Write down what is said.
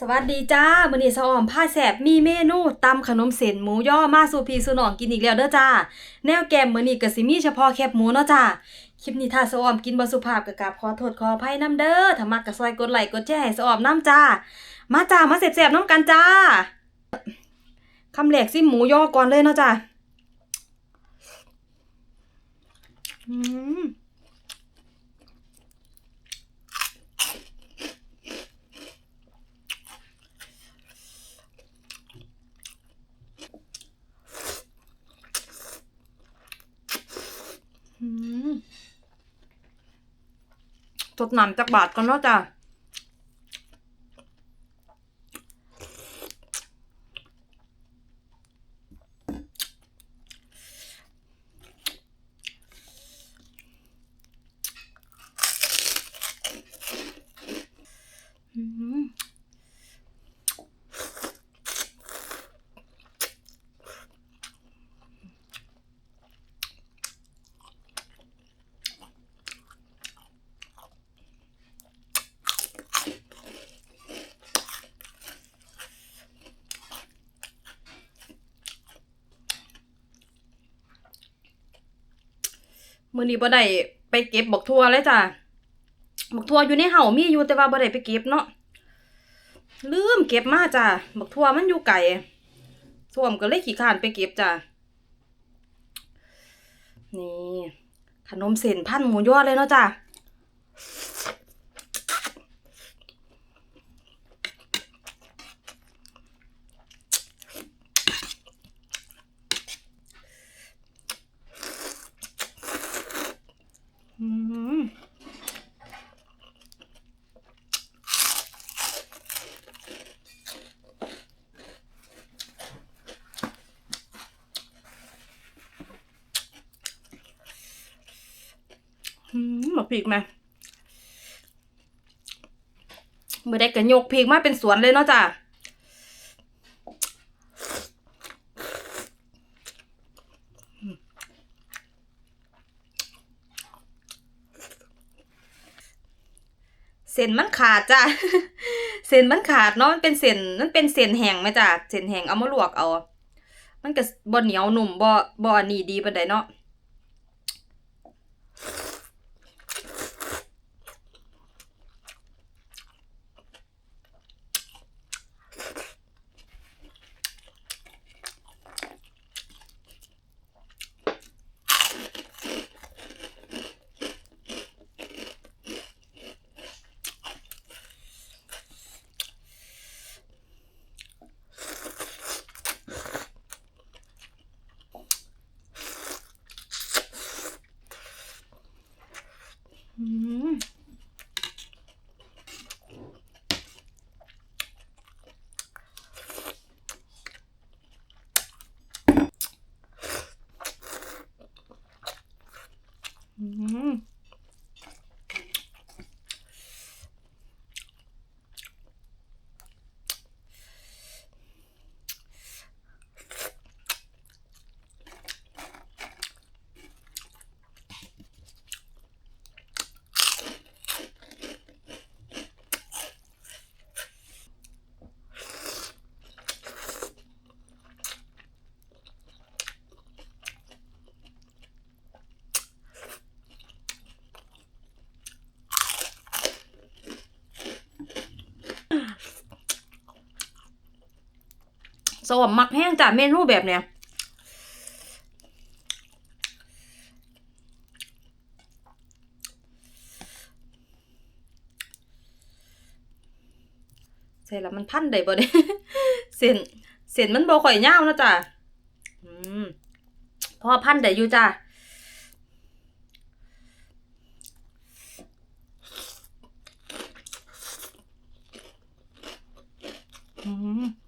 สวัสดีจ้ามื้อนี้สะออมผ้าแสบมีเมนูตำขนมเส้นหมูย่อมาสู่พี่สู่น้องกินอีกแล้วเด้อจ้า แนวแกมมื้อนี้ก็สิมีเฉพาะแคบหมูเนาะจ้า คลิปนี้ถ้าสะออมกินบ่สุภาพก็กราบขอโทษขออภัยนํเด้อถ้ามักก็ซอยกดไลค์กดแชร์ให้สะออมนํจ้า มาจ้ามาแซ่บๆนํกันจ้า คำแรกสิหมูย่อก่อนเลยเนาะจ้าอืม อืม สดน้ำจากบาทก่อนเนาะจ้ะอืม มื่อนี้บ่ได้ไปเก็บบักทั่วเลยจ้ะบักทั่วอยู่ในเห่ามีอยู่แต่ว่าบ่ได้ไปเก็บเนาะลืมเก็บมาจ้ะบักทั่วมันอยู่ไกลท่วมก็เลยขี้ข้านไปเก็บจ้ะนี่ขนมเส้นพันหมูยอดเลยเนาะจ้ะ อืม อืมมาพริกไหมเมื่อได้กระยกพริกมาเป็นสวนเลยเนาะจ้ะเส้นมันขาดจ้ะ เส้นมันขาดเนาะ มันเป็นเส้นมันเป็นเส้นแห้งไหมจ้ะ เส้นแห้งเอามาลวกเอา มันก็บ่เหนียวหนุ่มบ่บ่อันนี้ดีปานใดเนาะ mm สวมมักแห้งจ้ะเมนูแบบเนี้ยเสร็จแล้วมันพันได้บ่เนี่ยเส้นเส้นมันบ่ข่อยยาวนะจ้ะอืพอพันได้อยู่จ้ะอืม